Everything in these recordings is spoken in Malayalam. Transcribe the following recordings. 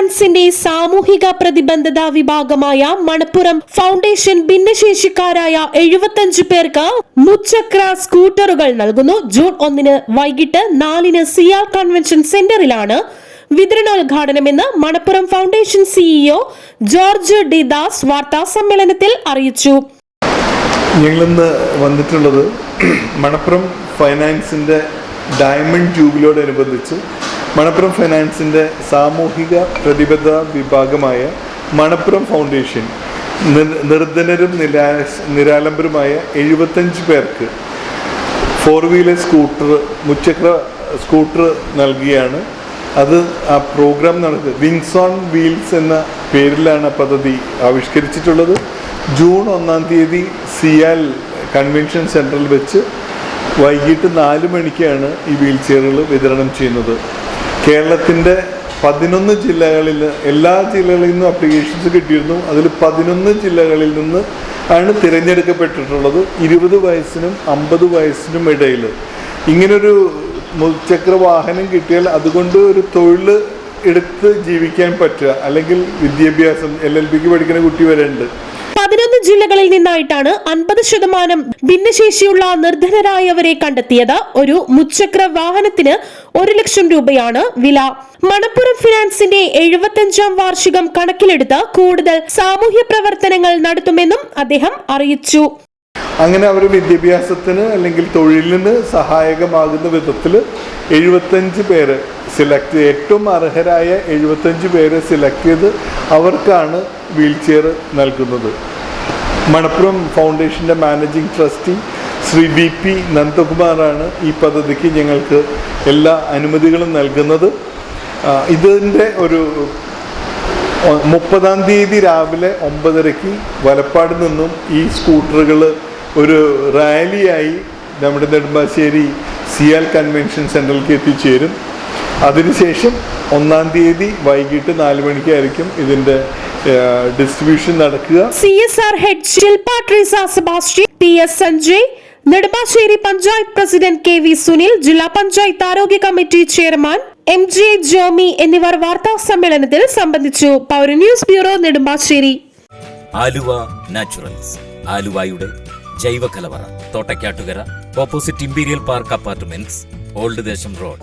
ഫിനാൻസിന്റെ സാമൂഹിക പ്രതിബദ്ധത വിഭാഗമായ മണപ്പുറം ഫൗണ്ടേഷൻ ഭിന്നശേഷിക്കാരായ എഴുപത്തഞ്ച് പേർക്ക് മുച്ചക്ര സ്കൂട്ടറുകൾ നൽകുന്നു. ജൂൺ ഒന്നിന് വൈകിട്ട് നാലിന് സിയാൽ കൺവെൻഷൻ സെന്ററിലാണ് വിതരണോദ്ഘാടനമെന്ന് Manappuram foundation CEO George D Das വാർത്താ സമ്മേളനത്തിൽ അറിയിച്ചു. ഞങ്ങളിന്ന് വന്നിട്ടുള്ളത് മണപ്പുറം ഫൈനാൻസിന്റെ ഡയമണ്ട് ജൂബിലിയോടനുബന്ധിച്ച് മണപ്പുറം ഫൈനാൻസിന്റെ സാമൂഹിക പ്രതിബദ്ധ വിഭാഗമായ മണപ്പുറം ഫൗണ്ടേഷൻ നിർ- നിർധനരും നിരാ നിരാലംബരുമായ എഴുപത്തഞ്ച് പേർക്ക് ഫോർ വീലർ സ്കൂട്ടർ മുച്ചക്ര സ്കൂട്ടർ നൽകിയാണ്. അത് ആ പ്രോഗ്രാം നടക്കുന്നത് വിങ്സ് ഓൺ വീൽസ് എന്ന പേരിലാണ് ആ പദ്ധതി ആവിഷ്കരിച്ചിട്ടുള്ളത്. ജൂൺ ഒന്നാം തീയതി സിയാൽ കൺവെൻഷൻ സെന്ററിൽ വെച്ച് വൈകിട്ട് നാല് മണിക്കാണ് ഈ വീൽ ചെയറുകൾ വിതരണം ചെയ്യുന്നത്. കേരളത്തിന്റെ പതിനൊന്ന് ജില്ലകളിൽ എല്ലാ ജില്ലകളിൽ നിന്നും അപ്ലിക്കേഷൻസ് കിട്ടിയിരുന്നു. അതിൽ പതിനൊന്ന് ജില്ലകളിൽ നിന്ന് ആണ് തിരഞ്ഞെടുക്കപ്പെട്ടിട്ടുള്ളത്. ഇരുപത് വയസ്സിനും അമ്പത് വയസ്സിനും ഇടയിൽ. ഇങ്ങനൊരു മുച്ചക്ര വാഹനം കിട്ടിയാൽ അതുകൊണ്ട് ഒരു തൊഴിൽ എടുത്ത് ജീവിക്കാൻ പറ്റുക. അല്ലെങ്കിൽ വിദ്യാഭ്യാസം എൽ എൽ ബിക്ക് പഠിക്കുന്ന കുട്ടി വരെ ഉണ്ട്. ജില്ലകളിൽ നിന്നായിട്ടാണ് അൻപത് ശതമാനം ഭിന്നശേഷിയുള്ള നിർധനരായവരെ കണ്ടെത്തിയത്. ഒരു മുച്ചക്ര വാഹനത്തിന് ഒരു ലക്ഷം രൂപയാണ് വില. മണപ്പുറം ഫിനാൻസിന്റെ എഴുപത്തഞ്ചാം വാർഷികം കണക്കിലെടുത്ത് കൂടുതൽ സാമൂഹ്യ പ്രവർത്തനങ്ങൾ നടത്തുമെന്നും അദ്ദേഹം അറിയിച്ചു. അങ്ങനെ അവർ വിദ്യാഭ്യാസത്തിന് അല്ലെങ്കിൽ തൊഴിലിന് സഹായകമാകുന്ന വിധത്തിൽ എഴുപത്തഞ്ച് പേര് സെലക്ട് ഏറ്റവും അർഹരായ എഴുപത്തഞ്ച് പേരെ സെലക്ട് ചെയ്ത് അവർക്കാണ് വീൽ ചെയർ നൽകുന്നത്. മണപ്പുറം ഫൗണ്ടേഷന്റെ managing trustee Shri V P നന്ദകുമാറാണ് ഈ പദ്ധതിക്ക് ഞങ്ങൾക്ക് എല്ലാ അനുമതികളും നൽകുന്നത്. ഇതിന്റെ ഒരു മുപ്പതാം തീയതി രാവിലെ ഒമ്പതരയ്ക്ക് വലപ്പാട് നിന്നും ഈ സ്കൂട്ടറുകൾ ഒരു റാലിയായി നമ്മുടെ നെടുമ്പാശ്ശേരി സിയാൽ കൺവെൻഷൻ സെന്ററിലേക്ക് എത്തിച്ചേരും. അതിനുശേഷം ഒന്നാം തീയതി വൈകിട്ട് നാല് മണിക്കായിരിക്കും ഇതിന്റെ ഡിസ്ട്രിബ്യൂഷൻ നടക്കുക. C S R head Shilpa Treesa Sebastian P S Sanjay Nedumbassery panchayat president K V Sunil ജില്ലാ പഞ്ചായത്ത് ആരോഗ്യ committee chairman M J Jomy എന്നിവർ വാർത്താ സമ്മേളനത്തിൽ സംബന്ധിച്ചു. Paura news bureau Nedumbassery. Aluva naturals. ആലുവയുടെ ജൈവ കലവറ Thottakattukara opposite imperial park apartments old Desom road.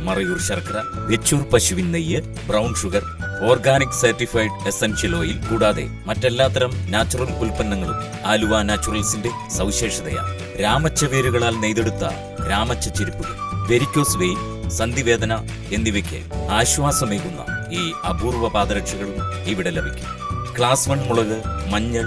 Marayur ശർക്കര വെച്ചൂർ പശുവിൻ നെയ്യ് brown sugar organic certified essential oil കൂടാതെ മറ്റെല്ലാത്തരം നാച്ചുറൽ ഉൽപ്പന്നങ്ങളും ആലുവ നാച്ചുറൽസിന്റെ സവിശേഷതയാണ് രാമച്ച വേരുകളാൽ നെയ്തെടുത്ത രാമച്ച ചെരുപ്പുകൾ വെരിക്കോസ് വെയിൻ സന്ധിവേദന എന്നിവയ്ക്ക് ആശ്വാസമേകുന്ന ഈ അപൂർവ പാദരക്ഷകളും ഇവിടെ ലഭിക്കും. ക്ലാസ് വൺ മുളക് മഞ്ഞൾ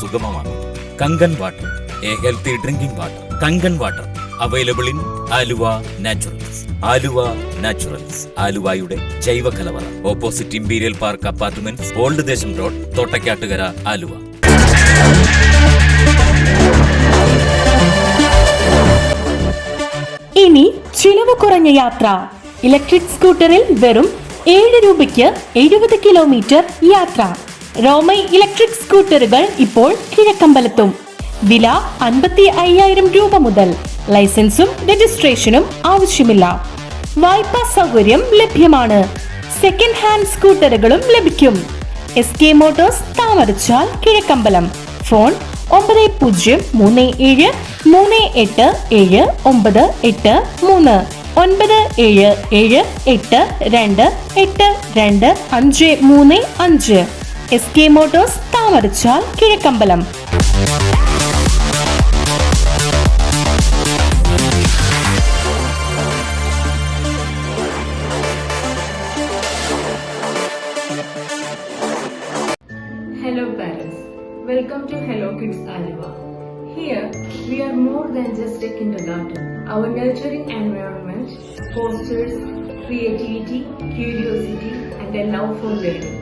സുഗമമാകും Kangen water a healthy drinking water Kangen water available in Aluva naturals Aluva naturals ആലുവയുടെ ജൈവ കലവറ opposite imperial park apartment old Desom road Thottakattukara Aluva. ഇനി ചിലവ് കുറഞ്ഞ യാത്ര. ഇലക്ട്രിക് സ്കൂട്ടറിൽ വെറും ഏഴ് രൂപയ്ക്ക് എഴുപത് കിലോമീറ്റർ യാത്ര. റോമൈ ഇലക്ട്രിക് സ്കൂട്ടറുകൾ ഇപ്പോൾ കിഴക്കമ്പലത്തും. വില അൻപത്തി അയ്യായിരം രൂപ മുതൽ ലൈസൻസും രജിസ്ട്രേഷനും ആവശ്യമില്ല. വായ്പാ സൗകര്യം ലഭ്യമാണ്. സെക്കൻഡ് ഹാൻഡ് സ്കൂട്ടറുകളും ലഭിക്കും. S K motors Thamarachal Kizhakkambalam. Phone ഒമ്പത് പൂജ്യം മൂന്ന് ഏഴ് മൂന്ന് എട്ട് ഏഴ് ഒമ്പത് എട്ട് മൂന്ന്. ഒൻപത് ഏഴ് ഏഴ് എട്ട് രണ്ട് എട്ട് രണ്ട് അഞ്ച് മൂന്ന് അഞ്ച്. എസ് കെ മോട്ടോഴ്സ് താമര Thamarachal Kizhakkambalam Hello parents, welcome to Hello Kids Aliva. Here, we are more than just a kindergarten. Our nurturing environment fosters creativity, curiosity, and a love for learning.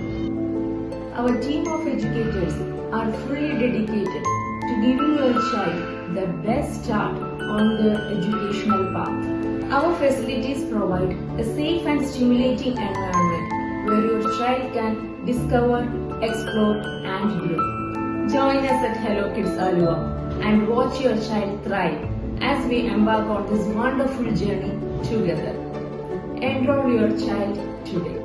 Our team of educators are fully dedicated to giving your child the best start on their educational path. Our facilities provide a safe and stimulating environment where your child can discover, explore, and grow. Join us at Hello Kids Alua and watch your child thrive as we embark on this wonderful journey together. Enroll your child today.